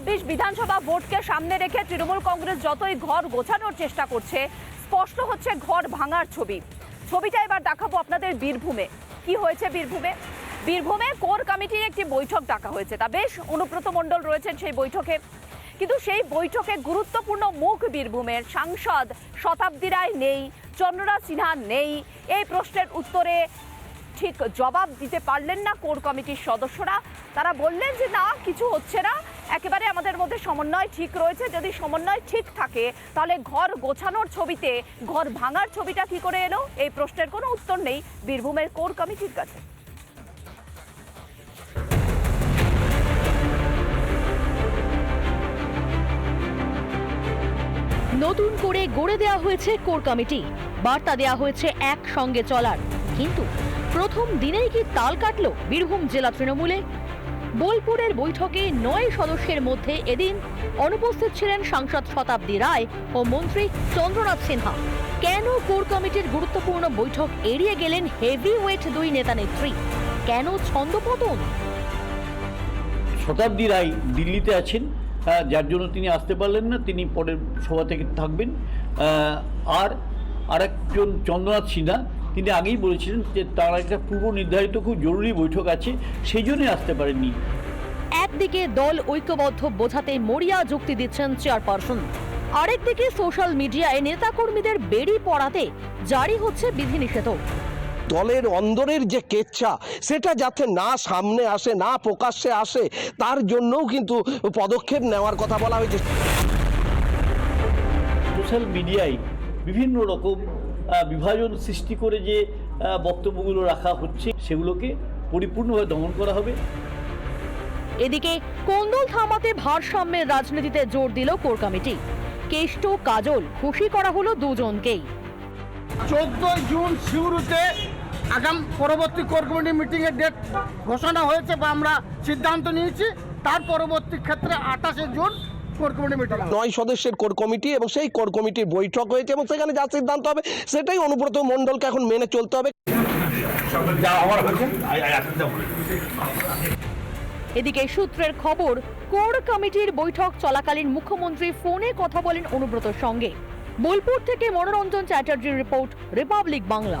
ছাব্বিশ বিধানসভা ভোটকে সামনে রেখে তৃণমূল কংগ্রেস যতই ঘর গোছানোর চেষ্টা করছে, স্পষ্ট হচ্ছে ঘর ভাঙার ছবি। ছবিটা এবার দেখাবো আপনাদের বীরভূমে। কি হয়েছে বীরভূমে? বীরভূমে কোর কমিটির একটি বৈঠক ডাকা হয়েছে। তা বেশ অনুব্রত মণ্ডল রয়েছেন সেই বৈঠকে। কিন্তু সেই বৈঠকে গুরুত্বপূর্ণ মুখ বীরভূমের সাংসদ শতাব্দী রায় নেই চন্দ্ররাজ সিনহা নেই। এই প্রশ্নের উত্তরে ঠিক জবাব দিতে পারলেন না কোর কমিটির সদস্যরা। তারা বললেন যে না, কিছু হচ্ছে না। একেবারে আমাদের মধ্যে সমন্বয় ঠিক রয়েছে। যদি সমন্বয় ঠিক থাকে, তাহলে ঘর গোছানোর ছবিতে, ঘর ভাঙার ছবিটা কি করে এলো? এই প্রশ্নের কোনো উত্তর নেই। বীরভূমের কোর কমিটির কাছে। নতুন করে গড়ে দেওয়া হয়েছে কোর কমিটি। বার্তা দেওয়া হয়েছে একসঙ্গে চলার। কিন্তু প্রথম দিনেই কি তাল কাটলো বীরভূম জেলা তৃণমূলে? বোলপুরের বৈঠকে নয় সদস্যের মধ্যে এদিন অনুপস্থিত ছিলেন সাংসদ শতাব্দী রায় ও মন্ত্রী চন্দ্রনাথ সিনহা। কেন কোর কমিটির গুরুত্বপূর্ণ বৈঠক এড়িয়ে গেলেন হেভি ওয়েট দুই নেতা নেত্রী? কেন ছন্দপতন শতাব্দী রায় দিল্লিতে আছেন যার জন্য তিনি আসতে পারলেন না, তিনি পরের সভা থেকে থাকবেন। আর আরেকজন চন্দ্রনাথ সিনহা তিনি আগেই বলেছিলেন যে তার একটা পূর্ব নির্ধারিত খুব জরুরি বৈঠক আছে সেই জন্যই আসতে পারেননি। একদিকে দল ঐক্যবদ্ধ বোঝাতে মরিয়া যুক্তি দিচ্ছেন চেয়ারপারসন আরেকদিকে সোশ্যাল মিডিয়ায় নেতাকর্মীদের বেড়ি পড়াতে জারি হচ্ছে বিধিনিষেধ। দলের অন্দরের যে কেচ্ছা সেটা যাতে না সামনে আসে না প্রকাশ্যে আসে তার জন্যও কিন্তু পদক্ষেপ নেওয়ার কথা বলা হয়েছে। সোশ্যাল মিডিয়ায় বিভিন্ন রকম বিভাজন সৃষ্টি করে যে বক্তব্যগুলো রাখা হচ্ছে সেগুলোকে পরিপূর্ণভাবে দমন করা হবে। এদিকে কোন্দল থামাতে ভারসাম্যের রাজনীতিতে জোর দিল কোর কমিটি। কেষ্ট কাজল খুশি করা হলো দুজনকেই। চোদ্দই জুন সিউড়িতে আগাম পরবর্তী কোর কমিটি মিটিংয়ের ডেট ঘোষণা হয়েছে বা আমরা সিদ্ধান্ত নিয়েছি। তার পরবর্তী ক্ষেত্রে আঠাশে জুন কোর কমিটি মিটিং নয় সদস্যের কোর কমিটি এবং সেই কোর কমিটির বৈঠক হয়েছে এবং সেখানে যা সিদ্ধান্ত হবে সেটাই অনুব্রত মণ্ডলকে এখন মেনে চলতে হবে। এদিকে সূত্রের খবর কোর কমিটির বৈঠক চলাকালীন মুখ্যমন্ত্রী ফোনে কথা বলেন অনুব্রতর সঙ্গে। বোলপুর থেকে মনোরঞ্জন চ্যাটার্জির রিপোর্ট রিপাবলিক বাংলা।